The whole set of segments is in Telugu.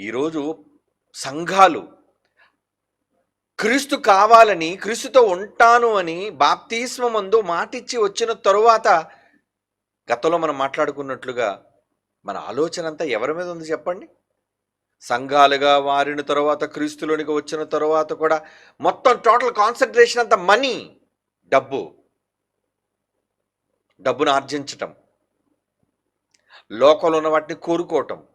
ఈరోజు సంఘాలు క్రీస్తు కావాలని క్రీస్తుతో ఉంటాను అని బాప్తిస్మందు మాటిచ్చి వచ్చిన తరువాత గతంలో మనం మాట్లాడుకున్నట్లుగా మన ఆలోచన అంతా ఎవరి మీద ఉంది చెప్పండి? సంఘాలుగా వారిన తర్వాత క్రీస్తులోనికి వచ్చిన తర్వాత కూడా మొత్తం టోటల్ కాన్సన్ట్రేషన్ అంతా మనీ డబ్బు. డబ్బును ఆర్జించటం. లోకంలో ఉన్న వాటిని కోరుకోవటం.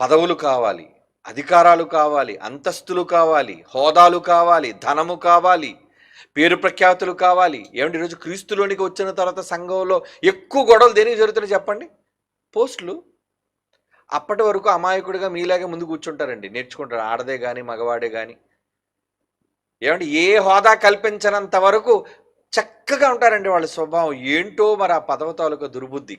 పదవులు కావాలి అధికారాలు కావాలి అంతస్తులు కావాలి హోదాలు కావాలి ధనము కావాలి పేరు ప్రఖ్యాతులు కావాలి. ఏమంటే ఈరోజు క్రీస్తులోనికి వచ్చిన తర్వాత సంఘంలో ఎక్కువ గొడవలు దేనికి జరుగుతున్నాయి చెప్పండి? పోస్టులు. అప్పటి వరకు అమాయకుడిగా మీలాగే ముందు కూర్చుంటారండి. నేర్చుకుంటారు ఆడదే కానీ మగవాడే కానీ ఏమంటే ఏ హోదా కల్పించనంత వరకు చక్కగా ఉంటారండి వాళ్ళ స్వభావం. ఏంటో మరి ఆ పదవ తాలూకా దుర్బుద్ధి.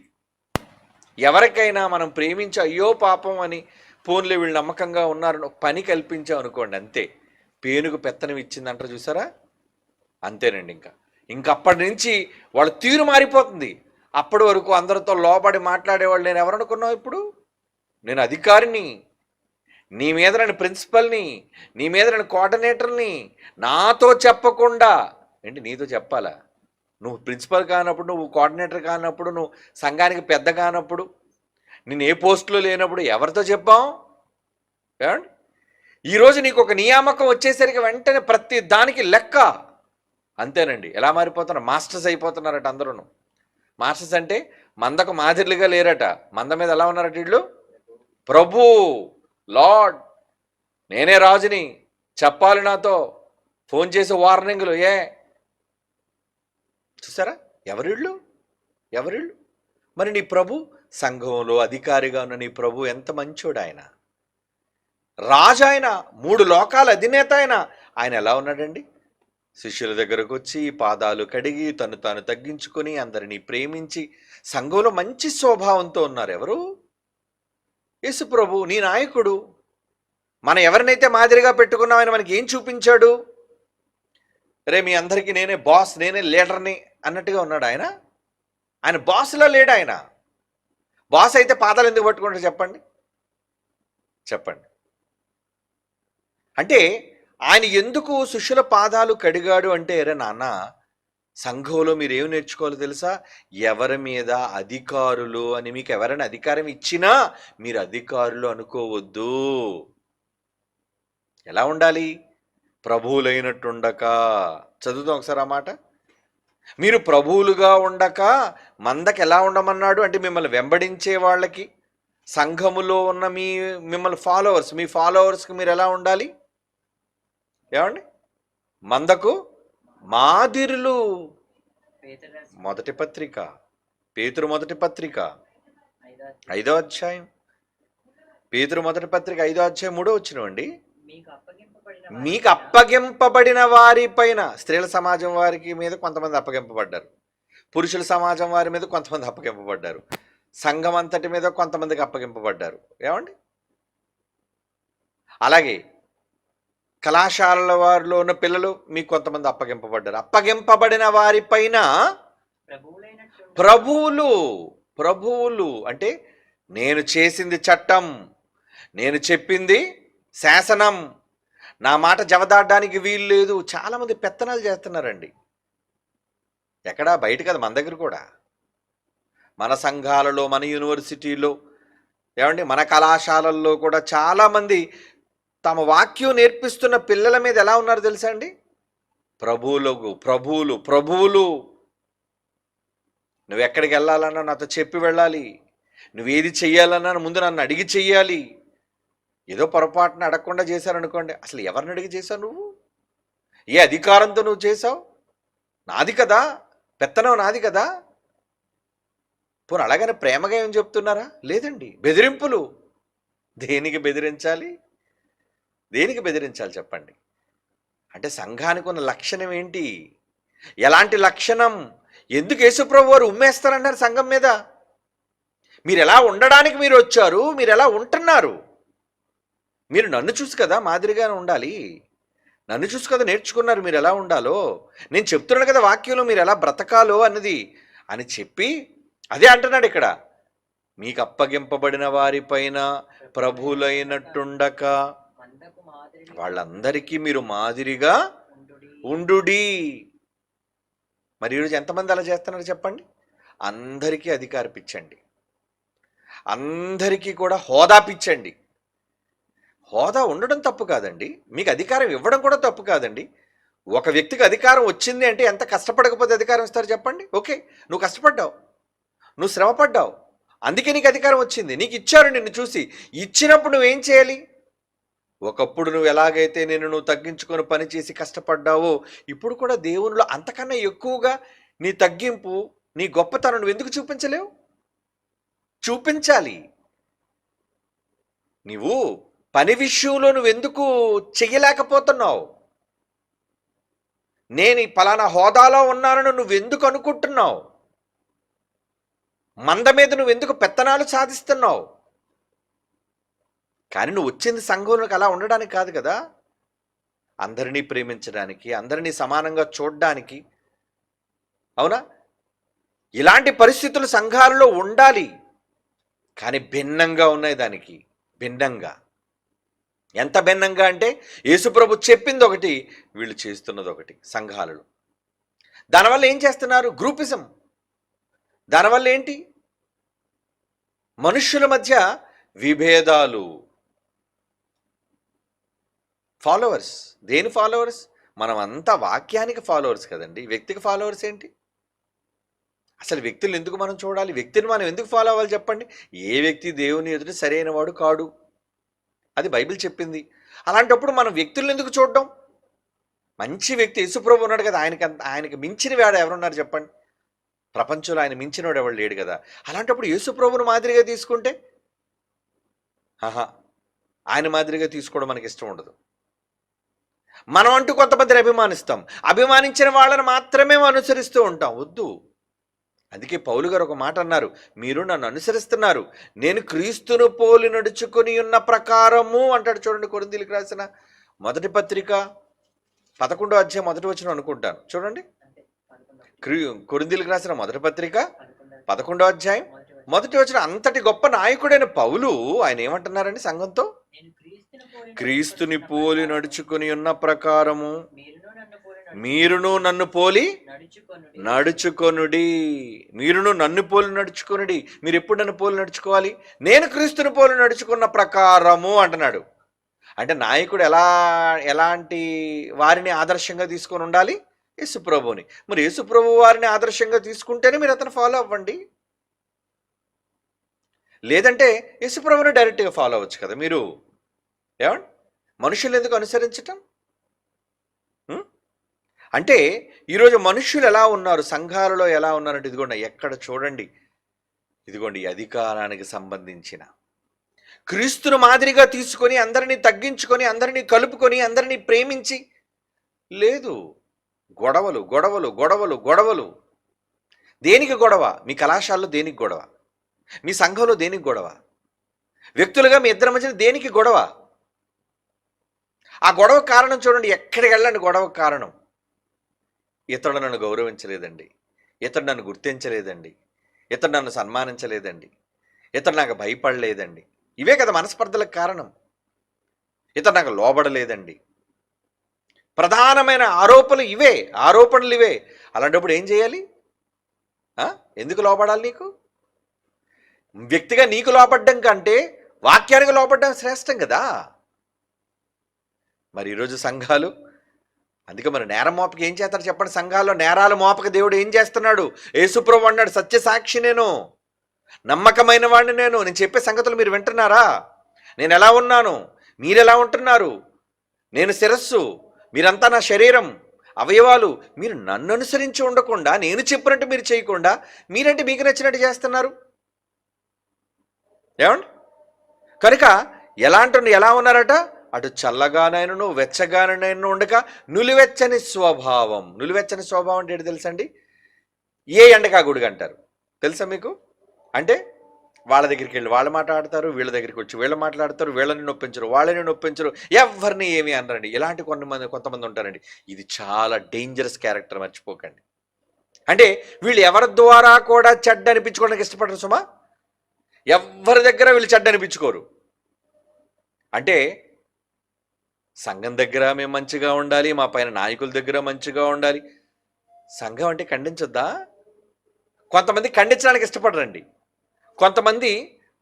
ఎవరికైనా మనం ప్రేమించి అయ్యో పాపం అని ఫోన్లో వీళ్ళు నమ్మకంగా ఉన్నారని ఒక పని కల్పించాం అనుకోండి అంతే. పేనుకు పెత్తనం ఇచ్చిందంటారు చూసారా? అంతేనండి ఇంకా. ఇంకప్పటి నుంచి వాళ్ళ తీరు మారిపోతుంది. అప్పటి వరకు అందరితో లోబడి మాట్లాడేవాళ్ళు నేను ఎవరనుకున్నావు ఇప్పుడు? నేను అధికారిని. నీ మీద నేను ప్రిన్సిపల్ని నీ మీద నేను కోఆర్డినేటర్ని. నాతో చెప్పకుండా. ఏంటి నీతో చెప్పాలా? నువ్వు ప్రిన్సిపల్ కానప్పుడు నువ్వు కోఆర్డినేటర్ కానప్పుడు నువ్వు సంఘానికి పెద్ద కానప్పుడు నేను ఏ పోస్టులో లేనప్పుడు ఎవరితో చెప్పాం ఏమండి? ఈరోజు నీకు ఒక నియామకం వచ్చేసరికి వెంటనే ప్రతి దానికి లెక్క. అంతేనండి. ఎలా మారిపోతున్నారు? మాస్టర్స్ అయిపోతున్నారట అందరూ మాస్టర్స్ అంటే మందకు మాదిరిగా లేరట. మంద మీద ఎలా ఉన్నారట వీళ్ళు? ప్రభు లార్డ్ నేనే రాజుని. చెప్పాలి నాతో. ఫోన్ చేసి వార్నింగ్లు. ఏ? చూసారా? ఎవరిళ్ళు? ఎవరిళ్ళు? మరి నీ ప్రభు సంఘంలో అధికారిగా ఉన్న నీ ప్రభు ఎంత మంచోడు ఆయన? రాజు ఆయన మూడు లోకాల అధినేత ఆయన. ఆయన ఎలా ఉన్నాడండి? శిష్యుల దగ్గరకు వచ్చి పాదాలు కడిగి తను తాను తగ్గించుకొని అందరినీ ప్రేమించి సంఘంలో మంచి స్వభావంతో ఉన్నారు ఎవరు? యేసు ప్రభు నీ నాయకుడు. మనం ఎవరినైతే మాదిరిగా పెట్టుకున్నామని ఆయన మనకి ఏం చూపించాడు? రే మీ అందరికీ నేనే బాస్ నేనే లీడర్ని అన్నట్టుగా ఉన్నాడు ఆయన. ఆయన బాస్లో లేడు ఆయన. బాస్ అయితే పాదాలు ఎందుకు పట్టుకుంటారు చెప్పండి? చెప్పండి. అంటే ఆయన ఎందుకు శిష్యుల పాదాలు కడిగాడు అంటే రే నాన్న సంఘంలో మీరు ఏం నేర్చుకోవాలో తెలుసా? ఎవరి మీద అధికారులు అని మీకు ఎవరైనా అధికారం ఇచ్చినా మీరు అధికారులు అనుకోవద్దు. ఎలా ఉండాలి? ప్రభువులైనట్టుండక. చదువుతాం ఒకసారి ఆ మాట. మీరు ప్రభువులుగా ఉండక మందకి ఎలా ఉండమన్నాడు? అంటే మిమ్మల్ని వెంబడించే వాళ్ళకి? సంఘములో ఉన్న మీ మిమ్మల్ని ఫాలోవర్స్ మీ ఫాలోవర్స్కి మీరు ఎలా ఉండాలి? ఏమండి? మందకు మాదిరులు. మొదటి పత్రిక. పేతురు మొదటి పత్రిక. ఐదో ఐదో అధ్యాయం. పేతురు మొదటి పత్రిక ఐదో అధ్యాయం మూడో వచ్చినవండి మీకు అప్పగింపబడిన మీకు అప్పగింపబడిన వారి పైన. స్త్రీల సమాజం వారికి మీద కొంతమంది అప్పగింపబడ్డారు. పురుషుల సమాజం వారి మీద కొంతమంది అప్పగింపబడ్డారు. సంఘం అంతటి మీద కొంతమందికి అప్పగింపబడ్డారు. ఏమండి? అలాగే కళాశాలల వారిలో ఉన్న పిల్లలు మీకు కొంతమంది అప్పగింపబడ్డారు. అప్పగింపబడిన వారి పైన ప్రభువులైనట్టు ప్రభువులు ప్రభువులు అంటే నేను చేసింది చట్టం నేను చెప్పింది శాసనం. నా మాట జవదాడడానికి వీలు లేదు. చాలామంది పెత్తనాలు చేస్తున్నారండి. ఎక్కడా? బయట కదా మన దగ్గర కూడా. మన సంఘాలలో మన యూనివర్సిటీలో ఏమండి? మన కళాశాలల్లో కూడా చాలామంది తమ వాక్యం నేర్పిస్తున్న పిల్లల మీద ఎలా ఉన్నారు తెలుసా అండి? ప్రభువులకు ప్రభువులు ప్రభువులు! నువ్వు ఎక్కడికి వెళ్ళాలన్నా నాతో చెప్పి వెళ్ళాలి. నువ్వేది చెయ్యాలన్నా ముందు నన్ను అడిగి చెయ్యాలి. ఏదో పొరపాటున అడగకుండా చేశారనుకోండి. అసలు ఎవరిని అడిగి చేశావు నువ్వు? ఏ అధికారంతో నువ్వు చేసావు నాది కదా? పెత్తనం నాది కదా? పోనీ అలాగని ప్రేమగా ఏం చెప్తున్నారా? లేదండి. బెదిరింపులు. దేనికి బెదిరించాలి? దేనికి బెదిరించాలి చెప్పండి? అంటే సంఘానికి ఉన్న లక్షణం ఏంటి? ఎలాంటి లక్షణం? ఎందుకు యేసుప్రభు వారు ఉమ్మేస్తారన్నారు సంఘం మీద? మీరు ఎలా ఉండడానికి మీరు వచ్చారు? మీరు ఎలా ఉంటున్నారు? మీరు నన్ను చూసి కదా మాదిరిగానే ఉండాలి. నన్ను చూసి కదా నేర్చుకున్నారు మీరు ఎలా ఉండాలో. నేను చెప్తున్నాను కదా వాక్యంలో మీరు ఎలా బ్రతకాలో అన్నది. అని చెప్పి అదే అంటున్నాడు ఇక్కడ. మీకు అప్పగింపబడిన వారిపైన ప్రభులైనట్టుండక వాళ్ళందరికీ మీరు మాదిరిగా ఉండుడి. మరి ఈరోజు ఎంతమంది అలా చేస్తున్నారు చెప్పండి? అందరికీ అధికారపిచ్చండి. అందరికీ కూడా హోదా పిచ్చండి హోదా ఉండడం తప్పు కాదండి. మీకు అధికారం ఇవ్వడం కూడా తప్పు కాదండి. ఒక వ్యక్తికి అధికారం వచ్చింది అంటే ఎంత కష్టపడకపోతే అధికారం ఇస్తారు చెప్పండి? ఓకే. నువ్వు కష్టపడ్డావు. నువ్వు శ్రమపడ్డావు. అందుకే నీకు అధికారం వచ్చింది. నీకు ఇచ్చారు నిన్ను చూసి. ఇచ్చినప్పుడు నువ్వేం చేయాలి? ఒకప్పుడు నువ్వు ఎలాగైతే నేను నువ్వు తగ్గించుకొని పనిచేసి కష్టపడ్డావో ఇప్పుడు కూడా దేవునిలో అంతకన్నా ఎక్కువగా నీ తగ్గింపు నీ గొప్పతనం నువ్వు ఎందుకు చూపించలేవు? చూపించాలి. నీవు పని విషయంలో నువ్వు ఎందుకు చెయ్యలేకపోతున్నావు? నేను ఈ పలానా హోదాలో ఉన్నానని నువ్వు ఎందుకు అనుకుంటున్నావు? మంద మీద నువ్వు ఎందుకు పెత్తనాలు సాధిస్తున్నావు? కానీ నువ్వు వచ్చింది సంఘంలోకి అలా ఉండడానికి కాదు కదా? అందరినీ ప్రేమించడానికి అందరినీ సమానంగా చూడడానికి. అవునా? ఇలాంటి పరిస్థితులు సంఘాలలో ఉండాలి. కానీ భిన్నంగా ఉన్నాయి దానికి. భిన్నంగా. ఎంత భిన్నంగా అంటే యేసుప్రభు చెప్పింది ఒకటి వీళ్ళు చేస్తున్నది ఒకటి సంఘాలలో. దానివల్ల ఏం చేస్తున్నారు? గ్రూపిజం. దానివల్ల ఏంటి? మనుష్యుల మధ్య విభేదాలు. ఫాలోవర్స్. దేని ఫాలోవర్స్? మనం అంతా వాక్యానికి ఫాలోవర్స్ కదండి. వ్యక్తికి ఫాలోవర్స్ ఏంటి? అసలు వ్యక్తులు ఎందుకు మనం చూడాలి? వ్యక్తిని మనం ఎందుకు ఫాలో అవ్వాలి చెప్పండి? ఏ వ్యక్తి దేవుని ఎదుట సరైన వాడు కాడు? అది బైబిల్ చెప్పింది. అలాంటప్పుడు మనం వ్యక్తులను ఎందుకు చూడడం? మంచి వ్యక్తి యేసుప్రభు ఉన్నాడు కదా ఆయనకి అంత- ఆయనకి మించిన వాడు ఎవరున్నారు చెప్పండి? ప్రపంచంలో ఆయన మించినవాడు ఎవడు లేడు కదా. అలాంటప్పుడు యేసుప్రభుని మాదిరిగా తీసుకుంటే? ఆహా ఆయన మాదిరిగా తీసుకోవడం మనకి ఇష్టం ఉండదు. మనం అంటూ కొంతమందిని అభిమానిస్తాం. అభిమానించిన వాళ్ళని మాత్రమే అనుసరిస్తూ ఉంటాం. వద్దు. అందుకే పౌలు గారు ఒక మాట అన్నారు మీరు నన్ను అనుసరిస్తున్నారు. నేను క్రీస్తును పోలి నడుచుకొని ఉన్న ప్రకారము అంటాడు చూడండి కొరిందీలకు రాసిన మొదటి పత్రిక పదకొండో అధ్యాయం మొదటి వచ్చిన అనుకుంటాను. చూడండి. క్రీ కొరిందీలకు రాసిన మొదటి పత్రిక పదకొండో అధ్యాయం మొదటి వచ్చిన అంతటి గొప్ప నాయకుడైన పౌలు ఆయన ఏమంటున్నారండి సంఘంతో? క్రీస్తుని పోలి నడుచుకుని ఉన్న ప్రకారము మీరును నన్ను పోలి నడుచుకొనుడి. మీరును నన్ను పోలి నడుచుకొనుడి. మీరు ఎప్పుడు నన్ను పోలి నడుచుకోవాలి? నేను క్రీస్తుని పోలి నడుచుకున్న ప్రకారము అంటున్నాడు. అంటే నాయకుడు ఎలా ఎలాంటి వారిని ఆదర్శంగా తీసుకొని ఉండాలి? యేసుప్రభుని మరి యేసుప్రభు వారిని ఆదర్శంగా తీసుకుంటేనే మీరు అతను ఫాలో అవ్వండి. లేదంటే యేసుప్రభుని డైరెక్ట్గా ఫాలో అవ్వచ్చు కదా మీరు. ఏమండి? మనుషులు ఎందుకు అనుసరించటం? అంటే ఈరోజు మనుషులు ఎలా ఉన్నారు? సంఘాలలో ఎలా ఉన్నారంటే ఇదిగోండి ఎక్కడ చూడండి. ఇదిగోండి అధికారానికి సంబంధించిన. క్రీస్తును మాదిరిగా తీసుకొని అందరినీ తగ్గించుకొని అందరినీ కలుపుకొని అందరినీ ప్రేమించి. లేదు. గొడవలు గొడవలు గొడవలు గొడవలు. దేనికి గొడవ? మీ కళాశాలలో దేనికి గొడవ? మీ సంఘంలో దేనికి గొడవ? వ్యక్తులుగా మీ ఇద్దరి మధ్యన దేనికి గొడవ? ఆ గొడవ కారణం చూడండి ఎక్కడికి వెళ్ళండి గొడవ కారణం? ఇతడు నన్ను గౌరవించలేదండి. ఇతడు నన్ను గుర్తించలేదండి. ఇతడు నన్ను సన్మానించలేదండి. ఇతడు నాకు భయపడలేదండి. ఇవే కదా మనస్పర్ధలకు కారణం. ఇతడు నాకు లోబడలేదండి. ప్రధానమైన ఆరోపణలు ఇవే ఆరోపణలు ఇవే. అలాంటప్పుడు ఏం చేయాలి? ఎందుకు లోపడాలి నీకు? వ్యక్తిగా నీకు లోపడ్డం కంటే వాక్యానికి లోపడ్డం శ్రేష్టం కదా. మరి ఈరోజు సంఘాలు అందుకే మరి నేరం మోపకి ఏం చేస్తారు చెప్పండి? సంఘాల్లో నేరాలు మోపక దేవుడు ఏం చేస్తున్నాడు? యేసుప్రభు అన్నాడు సత్య సాక్షి నేను. నమ్మకమైన వాడిని నేను. నేను చెప్పే సంగతులు మీరు వింటున్నారా? నేను ఎలా ఉన్నాను? మీరు ఎలా ఉంటున్నారు? నేను శిరస్సు మీరంతా నా శరీరం అవయవాలు మీరు నన్ను అనుసరించి ఉండకుండా నేను చెప్పినట్టు మీరు చేయకుండా మీరంటే మీకు నచ్చినట్టు చేస్తున్నారు? ఏమండి? కనుక ఎలా ఎలాంటి ఎలా ఉన్నారట? అటు చల్లగానైనను వెచ్చగానైనా ఉండక నులివెచ్చని స్వభావం. నులివెచ్చని స్వభావం అంటే ఏంటి తెలుసండి? ఏ ఎండకా గుడిగా అంటారు? తెలుసా మీకు? అంటే వాళ్ళ దగ్గరికి వెళ్ళి వాళ్ళు మాట్లాడతారు వీళ్ళ దగ్గరికి వచ్చి వీళ్ళు మాట్లాడతారు వీళ్ళని నొప్పించరు వాళ్ళని నొప్పించరు ఎవరిని ఏమి అనరండి. ఇలాంటి కొంతమంది కొంతమంది ఉంటారండి. ఇది చాలా డేంజరస్ క్యారెక్టర్ మర్చిపోకండి. అంటే వీళ్ళు ఎవరి ద్వారా కూడా చెడ్డ అనిపించుకోవడానికి ఇష్టపడరు సుమా? ఎవరి దగ్గర వీళ్ళు చెడ్డ అనిపించుకోరు? అంటే సంఘం దగ్గర మేము మంచిగా ఉండాలి మా పైన నాయకుల దగ్గర మంచిగా ఉండాలి. సంఘం అంటే ఖండించొద్దా? కొంతమంది ఖండించడానికి ఇష్టపడరండి. కొంతమంది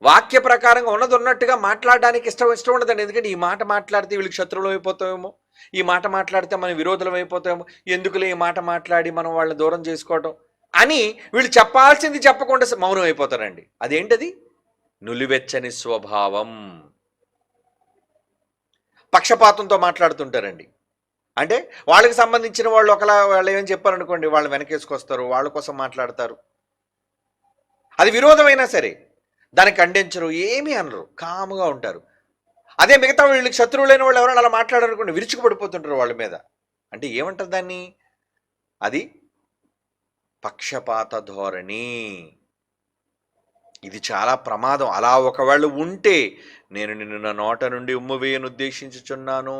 వాక్య ప్రకారంగా ఉన్నది ఉన్నట్టుగా మాట్లాడడానికి ఇష్టం ఇష్టం ఉండదండి. ఎందుకంటే ఈ మాట మాట్లాడితే వీళ్ళకి శత్రువులు అయిపోతామేమో. ఈ మాట మాట్లాడితే మనం విరోధులం అయిపోతామేమో. ఎందుకులే ఈ మాట మాట్లాడి మనం వాళ్ళని దూరం చేసుకోవటం అని వీళ్ళు చెప్పాల్సింది చెప్పకుండా మౌనం అయిపోతారండి. అదేంటది? నులివెచ్చని స్వభావం. పక్షపాతంతో మాట్లాడుతుంటారండి. అంటే వాళ్ళకి సంబంధించిన వాళ్ళు ఒకలా వాళ్ళు ఏమని చెప్పారనుకోండి వాళ్ళు వెనకేసుకొస్తారు వాళ్ళ కోసం మాట్లాడతారు. అది విరోధమైనా సరే దాన్ని ఖండించరు ఏమీ అనరు కాముగా ఉంటారు. అదే మిగతా వీళ్ళకి శత్రువులైన వాళ్ళు ఎవరైనా అలా మాట్లాడారనుకోండి విరుచుకుపడిపోతుంటారు వాళ్ళ మీద. అంటే ఏమంటారు దాన్ని? అది పక్షపాత ధోరణి. ఇది చాలా ప్రమాదం. అలా ఒకవేళ ఉంటే నేను నిన్ను నా నోట నుండి ఉమ్ము వేయను ఉద్దేశించుచున్నాను.